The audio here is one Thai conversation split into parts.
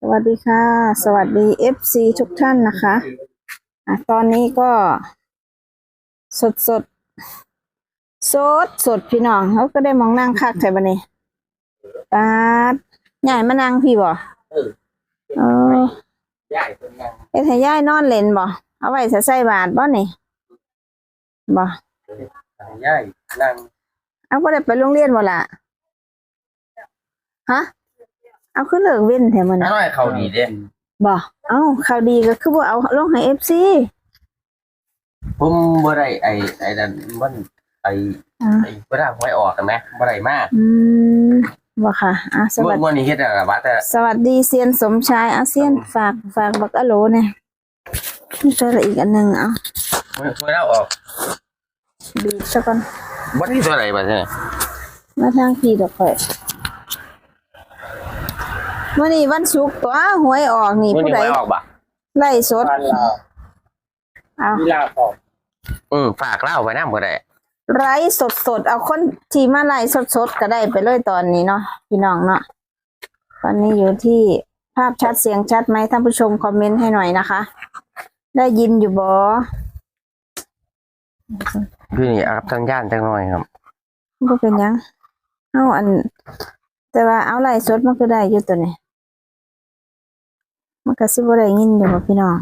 สวัสดีค่ะ สวัสดี FC ทุกท่านนะคะอะตอนนี้ก็ สดสดสดสดพี่น้องเขาก็ได้มองนั่งคักใช่ปะนี่ปาดใหญ่มานั่งพี่บ่เออเออใหญ่เป็นยังเอ็ดให้ย่ายนอนเล่นบ่เอาไว้ใส่ใส่บาทบ่นี่บ่ใหญ่นั่งเอาบ่ได้ไปโรงเรียนบ่ล่ะฮะ เอาขึ้นเลิกเว้นแถมมันน้อยเขาดีเด้บ่เอ้าข่าวดีก็คือบ่เอาลงให้ FC ผมบ่ได้ไอ้ไอ้นั่นมันไอ้อ่าไอ้บ่ได้หวยออกกันไหมบ่ได้มาก อืมบ่ค่ะอะสเมื่วัอสดีเมื่อนี้เฮ็ดอะไรวะแต่สวัสดีเซียนสมชายอาเซียนฝากฝากบักอะโหลเนี่ยนี่ตัวละอีกอันหนึ่งเอาหวยเราออกบีบซะก่อนบ่ได้ตัวไหนบ่ใช่มาทางพี่ดอกข่อย มื่อนี้วันศุกร์ตัวหวยออกนี่เมื่อผู้นี้ใดหวยออกบ่ไล่สดบ้านเราเอาวิลาออกอืมฝากเล่าไปนำบ่ได้ไล่สดสดๆเอาคนที่มาไล่สดสดๆก็ได้ไปเลยตอนนี้เนาะพี่น้องเนาะตอนนี้อยู่ที่ภาพชัดเสียงชัดไหมท่านผู้ชมคอมเมนต์ให้หน่อยนะคะ ได้ยินอยู่บ่พี่นี่อัพทางย่านจังหน่อยครับก็เป็นหยังเอาอัน แต่ว่าเอาไล่สดมันก็ได้อยู่ตัวนี้มันก็สิบ่ได้ยินอยู่บ่พี่น้อง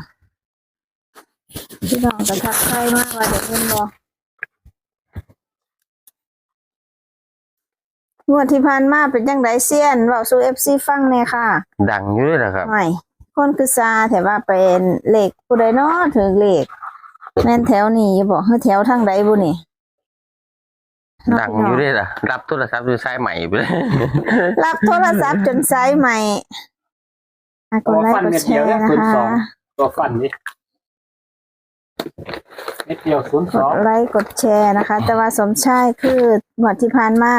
พี่น้องก็ทักทายมากว่าเด็กเงินบ่งวดที่ผ่านมาเป็นจังไดเซียนเว้าสู่ FC ฟังแหน่ค่ะ ดังอยู่เลยล่ะครับไม่คนคือซาแต่ว่าเป็นเลขผู้ใดเนาะถึงเลขแม่นแถวนี้อยู่บ่คือแถวทางใดบุนี่เนาะ ดังพี่อน้ยู่เลยล่ะ รับโทรศัพท์อยู่สายใหม่ไปเลยรับโทรศัพท์จนไซส์ใหม่อะกดไลค์กดแชร์นะคะตัวฟันนี่เม็ดเดียวศูนย์กสองดไลค์กดแชร์นะคะ แต่ว่าสมชายคือหมวดที่ผ่านมา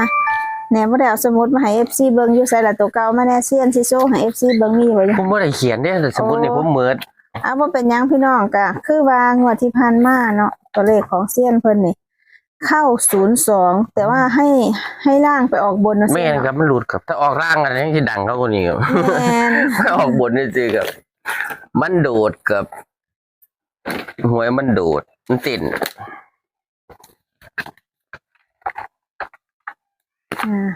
แหนบ่ได้เอาสมุดมาให้ FC เบิ่งอยู่ใส่ละตัวเก่ามาแน่เซียนสิโซให้ FC เบิ่งมีไว้อยู่ผมบ่ได้เขียนเด้แต่สมมุตินี่ผมเหมิดเอาบ่เป็นหยังพี่น้องก็คือว่างวดที่ผ่านมาเนาะตัวเลขของเซียนเพิ่นนี่ เข้า02แต่ว่าให้ให้ล่างไปออกบนนะแม่นครับมันหลุดครับ ถ้าออกร่างกันยังสิดังเท่าคนนี้ครับแม่นไม่ออกบนนี่สิครับ มันโดดกับหวยมันโดด มันติดอ่า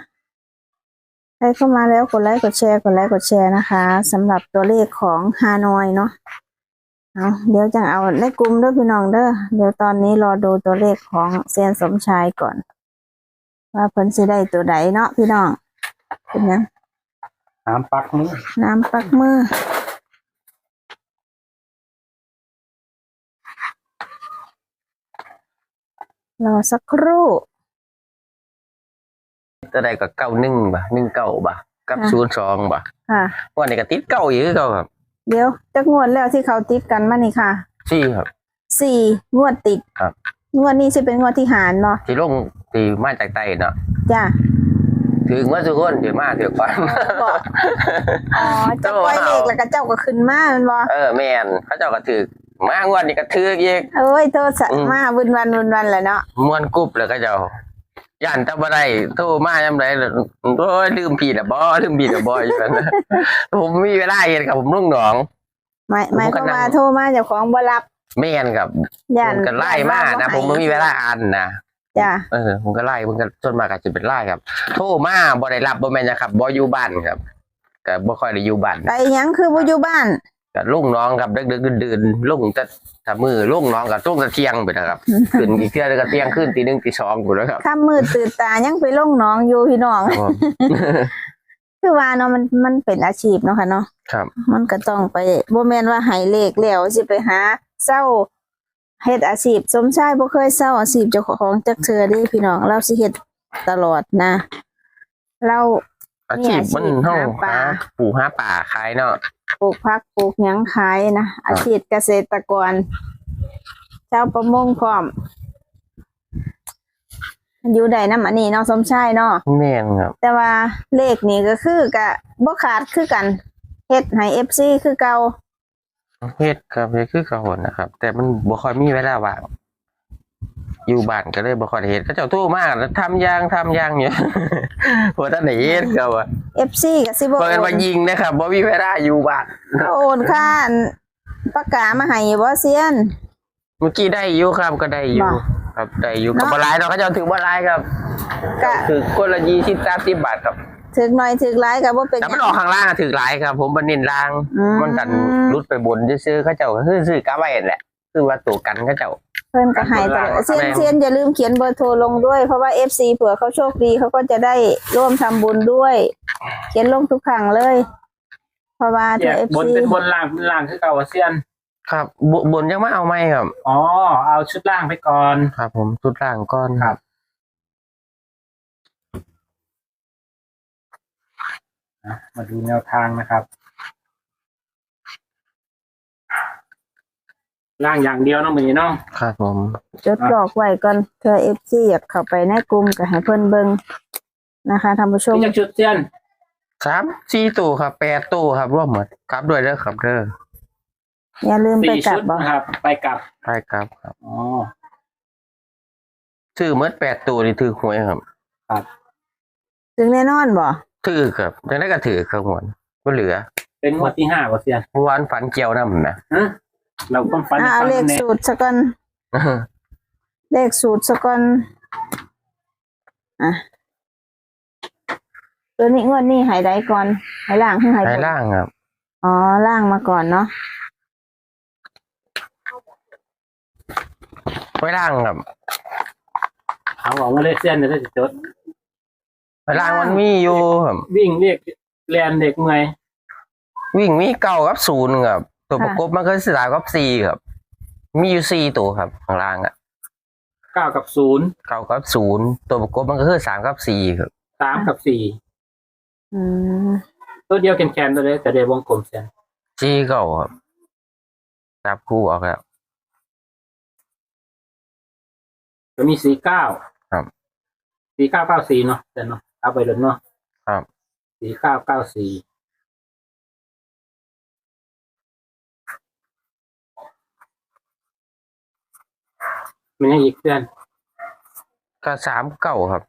ใครเข้ามาแล้วกดไลค์กดแชร์กดไลค์กดแชร์นะคะสำหรับตัวเลขของฮานอยเนาะ เอาเดี๋ยวจังเอาในกลุ่มเด้อพี่น้องเด้อเดี๋ยวตอนนี้รอดูตัวเลขของเซียนสมชายก่อน ว่าเพิ่นสิได้ตัวใดเนาะพี่น้องเป็นหยังน้ำปักมือน้ำปักมือรอสักครู่ ตัวใดก็เก้าหนึ่งบ่ะหนึ่งเก้าบ่ะกับค่ะศูนย์สองบ่ะค่ะวันนี้ก็ติดเก้าอยู่คือเก้าครับ เดี๋ยวจะงวดแล้วที่เขาติดกันมานี่ค่ะสี่ครับ สี่งวดติดครับ งวดนี้จะเป็นงวดที่หารเนาะที่ลงที่มาจากใต้เนาะจ้ะถึงว่าทุกคนถือมาถือก่อนบอกอ๋อเจ้าปล่อยเลขแล้วก็เจ้าก็ขึ้นมาแมันบอเออแม่นเขาเจ้าก็ถือมางวดนี้ก็ถืออีกเอ้ยโทษสัตอืว์มมาวุ่นวันวุ่นวันแหละเนาะม้วนกรุ๊บแล้วก็เจ้า ย่านตะบ่ได้โทรมายามใดแล้วโอ้ยลืมผิดอะบ่ลืมผิดอะบ่อยู่นั่นนะผมมีเวลาเฮ็ดครับผมลุงหนองหมายผมหมายก็ความนั่งว่าโทรมาเจ้าของบ่รับแม่นครับย่าผนมก็ไล่มากนะผมไม่มีเวลาอ่านนะจ้ะเออผมก็ไล่ผมก็จนมากก็จะเป็นไล่ครับ โทรมาบ่ได้รับบ่แม่นนะครับบ่อยู่บ้านครับก็บ่ค่อยได้อยู่บ้านไปหยังคือบ่อยู่บ้าน ก็ลุงน้องครับดึกๆดื่นๆลุงจะถ้ามือลุงน้องก็ต้องจะเที่ยงไปนะครับขึ้นอีกเที่ยก็เที่ยงขึ้นตีหนึ่งตีสองอยู่แล้วครับค่ำมืดตื่นตายังไปลงหนองอยู่พี่น้องครับผมคือว่าเนาะมันมันเป็นอาชีพเนาะค่ะเนาะครับ มันก็ต้องไปบ่แม่นว่าใหายเลขแล้วสิไปหาเศร้าเฮ็ดอาชีพสมชายบ่เคยเศร้าอาชีพเจ้าของจักเทื่อเด้พี่น้องเราสิเฮ็ดตลอดนะ เราอาชีพมันมีอาชีพเฮาหาปลาหาปูหาป่าขายเนาะ ปลูกผักปลูกหยังขายนะอาชีพเกษตรกรเจ้าประมงพร้อม อยู่ได้นำอันนี้เนาะสมชายเนาะแม่นครับแต่ว่าเลขนี่ก็คือกะบ่ขาดคือกันเฮ็ดให้ FC คือเก่าเฮ็ดครับเฮ็ดคือเก่านะครับ แต่มันบ่ค่อยมีเวลาว่าง อยู่บ้านก็เลยบ่ค่อยได้เฮ็ดเขาเจ้าโทรมาแล้วทำยางทำยางอยู่บ่ทันได้เฮ็ดก็ว่า FC ก็สิบ่เพิ่นโอว่านยิงนะครับบ่มีเวลาอยู่บ้านโอนค่าปากกามาให้บ่เซียน เมื่อกี้ได้อยู่ครับก็ได้อยู่บ่ครับได้อยู่ก็เนาะบ่หลายเนาะเขาเจ้าถือบ่หลายครับก็คือคนละ20 30บาทครับถึกหน่อยถึกหลายก็บ่เป็นหแต่ยังมันออกข้างล่างอะถือหลายครับ ผมบันนินล่างอืมมันกันรุดไปบนซื้อๆเขาเจ้าก็คือซื้อกะไว้นั่นแหละ คือว่าตัวกันเขาเจ้า เพิ่นก็ให้ตลอดเซียนเซียนอย่าลืมเขียนเบอร์โทรลงด้วย เพราะว่า FC เผื่อเขาโชคดีเขาก็จะได้ร่วมทำบุญด้วย เขียนลงทุกครั้งเลย เพราะว่าแยถ้ากบน FC เป็นบนล่างเป็นล่างคือเก่าว่าเซียน ครับบนบนยังไม่เอาไหมครับอ๋อเอาชุดล่างไปก่อนครับ ผมชุดล่างก้อนครับนะมาดูแนวทางนะครับ ล่างอย่างเดียวเนาะมือเนาะครับผม จดกรอกไว้ก่อนเผื่อ FC อยากเข้าไปในกลุ่มก็ให้เพิ่นเบิ่งนะคะท่านผู้ชมนี่จะชุดเซียนสามสี่ตัวครับแปดตัวครับร่วมหมดครับด้วยเด้อครับเด้ออย่าลืมไปสี่กลับชุดบ่นะครับ ไปกลับใช่ครับครับอ๋อถือเมื่อแปดตัวนี่ถือหวยครับถึงแน่นอนบ่ถือครับยังได้ก็ถือครับหวนก็เหลือเป็นงวดที่ห้ากว่าเซียนเมื่อวานฝันเกี่ยวน้ำนะฮะ เราต้องฟันอะเอาฟันเลขแน่สูตรซะก่อนเลขสูตรซะก่อนอะตัวนี้งวดนี้ให้ได้ก่อนให้ล่างให้ให้ไปบนล่างครับ อ๋อล่างมาก่อนเนาะไปล่างครับ เอาออกมาเลยเซียนเดี๋ยวจะจดไปล่างมันมีอยู่ครับ วิ่งเรียกแลนเด็กเมื่อยวิ่งมีเก้ากับศูนย์ครับ ตัวประกบมันก็สลายกับสี่ครับ มีอยู่สี่ตัวครับข้างล่างอะเก้ากับศูนย์เก้ากับศูนย์ตัวประกบมันก็คือสามกับสี่ครับสามกับสี่อืมตัวเดียวแคนๆตัวเลยแต่เดี๋ยววงกลมเซียนสี่เก้าครับจับคู่ออกแล้วจะมีสี่เก้าครับสี่เก้าเก้าสี่เนาะเซียนเนาะเอาไปเลยเนาะครับสี่เก้าเก้าสี่ มันยังอีกเซียนก็สามเก้าครับ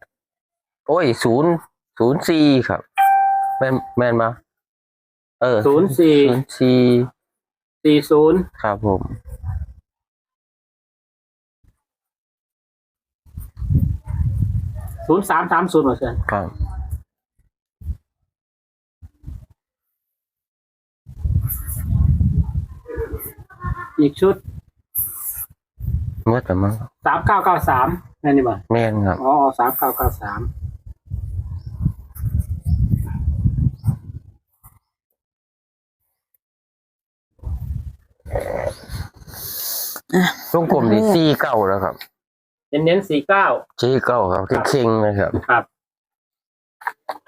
โอ้ยศูนย์ศูนย์สี่ครับ แม่นแม่นมา เออศูนย์สี่ศูนย์สี่สี่ศูนย์ครับผม ศูนย์สามสามศูนย์เหรอเซียนครับอีกชุด เมื่อแต่มั้งสามเก้าเก้าสามนั่นนี่บ่แม่นครับอ๋อสามเก้าเก้าสามวงกลมนี่สี่เก้าแล้วครับ เน้นๆสี่เก้าสี่เก้าครับเข่งๆนะครับ ครับ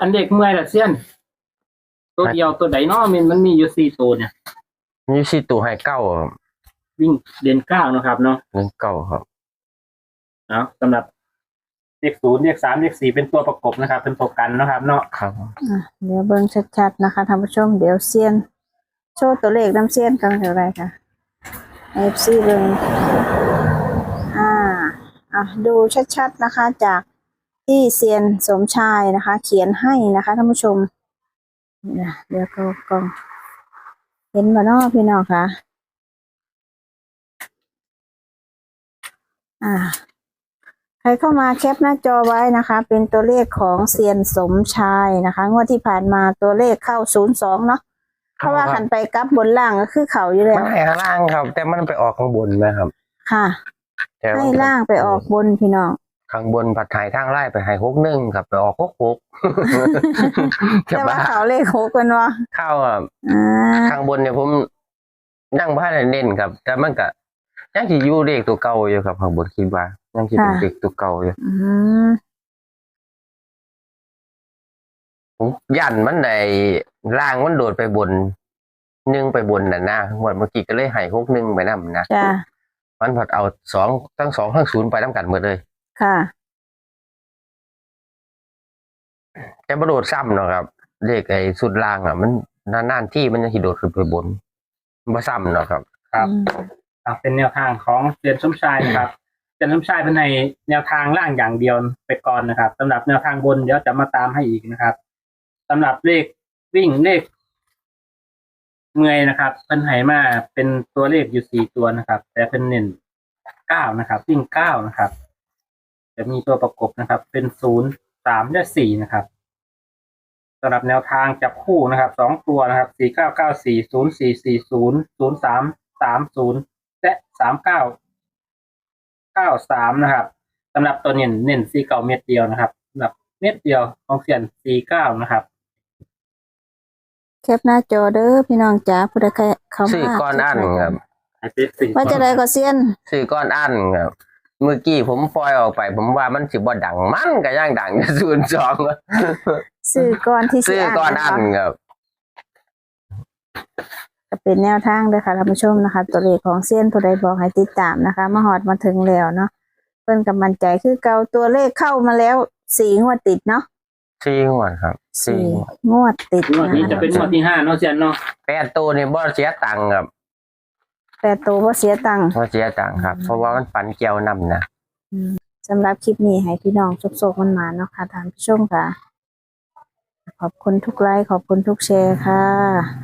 อันเด็กเมื่อยละเซียน ตัวเดียวตัวไหนเนาะมันมันมีอยู่สี่ตัวเนี่ยนี่สี่ตัวให้เก้าครับ วิ่งเด่นเก้านะครับเนาะหนึ่งเก้าครับ เอาสำหรับเลขศูนย์เลขสามเลขสี่เป็นตัวประกบนะครับ เป็นตัวกันนะครับ เนาะครับอะเดี๋ยวเบิ่งชัดๆนะคะท่านผู้ชมเดี๋ยวเซียน โชว์ตัวเลขน้ำเซียนกันเท่าไหรค่ะ FC เบิ่งอ่าอะดูชัดๆนะคะ จากที่เซียนสมชายนะคะ เขียนให้นะคะท่านผู้ชมเนี่ยเดี๋ยวก็กล้องเห็นบ่เนาะพี่น้องคะ อ่า ใครเข้ามาแคปหน้าจอไว้นะคะ เป็นตัวเลขของเซียนสมชายนะคะ งวดที่ผ่านมาตัวเลขเข้าศูนย์สองเนาะเพราะว่าขันไปกลับบนล่างก็คือเขาอยู่แล้มัวนให้ข้างล่างครับ แต่มันไปออกข้างบนนะครับ ค่ะแต่ว่ให้ล่างไปออกบนพี่น้องข้างบนผัดไทยทางไล่ไปให้หกหนึ่งครับไปออกหกหกแต่ว่าเขาเลขหกกันวะเข้าอะอ่าข้างบนเนี่ยผมนั่งบ้านเน้นครับ แต่มันก็ ยังสิอยู่เลขตัวเก่าอยู่ครับข้างบนคิดว่ายังสิเป็นเลขตัวเก่าอยู่ อืมผมยันมันในล่างมันโดดไปบนหนึ่งไปบนน่ะนะหมดเมื่อกี้ก็เลยให้หกหนึ่งไปนำนะจ้ามันผัดเอาสองทั้งสองทั้งศูนย์ไปน้ำกันหมดเลย ค่ะ แต่ประโดดซ้ำเนาะครับเลขไอ้สุดล่างอะ มันนานๆที่มันจะหิโดดขึ้นไปบนบ่ซ้ำเนาะครับ ครับ อืม อะเป็นแนวทางของเซียนสมชายนะครับแจะน้ำชายเป็นในแนวทางล่างอย่างเดียวไปก่อนนะครับสำหรับแนวทางบนเดี๋ยวจะมาตามให้อีกนะครับสำหรับเลขวิ่งเลขเมื่อยนะครับเป็นไหมาเป็นตัวเลขอยู่สี่ตัวนะครับ แต่เป็นเน้นเก้านะครับ วิ่งเก้านะครับ จะมีตัวประกบนะครับ เป็นศูนย์สามและสี่นะครับสำหรับแนวทางจับคู่นะครับสองตัวนะครับสี่เก้าเก้าสี่ศูนย์สี่สี่ศูนย์ศูนย์สามสามศูนย์ สามเก้าเก้าสามนะครับสำหรับตัวเน้นเน้นสี่เก้าเม็ดเดียวนะครับสำหรับเม็ดเดียวของเสียนสี่เก้านะครับแคปหน้าจอเด้อพี่น้องจ๋าผู้ใดเข้ามาซื้อก้อนอันครับให้เป็นสี่ว่าจะได้ก็เซียนซื้อก้อนอันครับเมื่อกี้ผมปล่อยออกไป ผมว่ามันสิบ่ดังมันก็ยังดังอยู่ศูนย์สองซื้อก่อนที่สิซื้อก้อนอันนะคะครับ ก็เป็นแนวทางเด้อค่ะท่านผู้ชมนะคะ ตัวเลขของเซียนผู้ใดบอกให้ติดตามนะคะมาฮอดมาถึงแล้วเนาะเพิ่นกำมันใจคือเก่าตัวเลขเข้ามาแล้วสี่งวดติดเนาะสี่งวดครับสี่สี่งวดงวดติดงวดนะนี้คะจะเป็นงวดที่ห้าเนาะเซียนเนาะแปดตัวนี่บ่เสียตังค์ครับแต่ตัวบ่เสียตังค์บ่เสียตังค์ครับ เพราะว่ามันปันเกี่ยวนํนะสำหรับคลิปนี้ให้พี่น้องโชคๆมันมาเนาะค่ะท่านผู้ชมค่ะ ขอบคุณทุกไลค์ขอบคุณทุกแชร์ค่ะ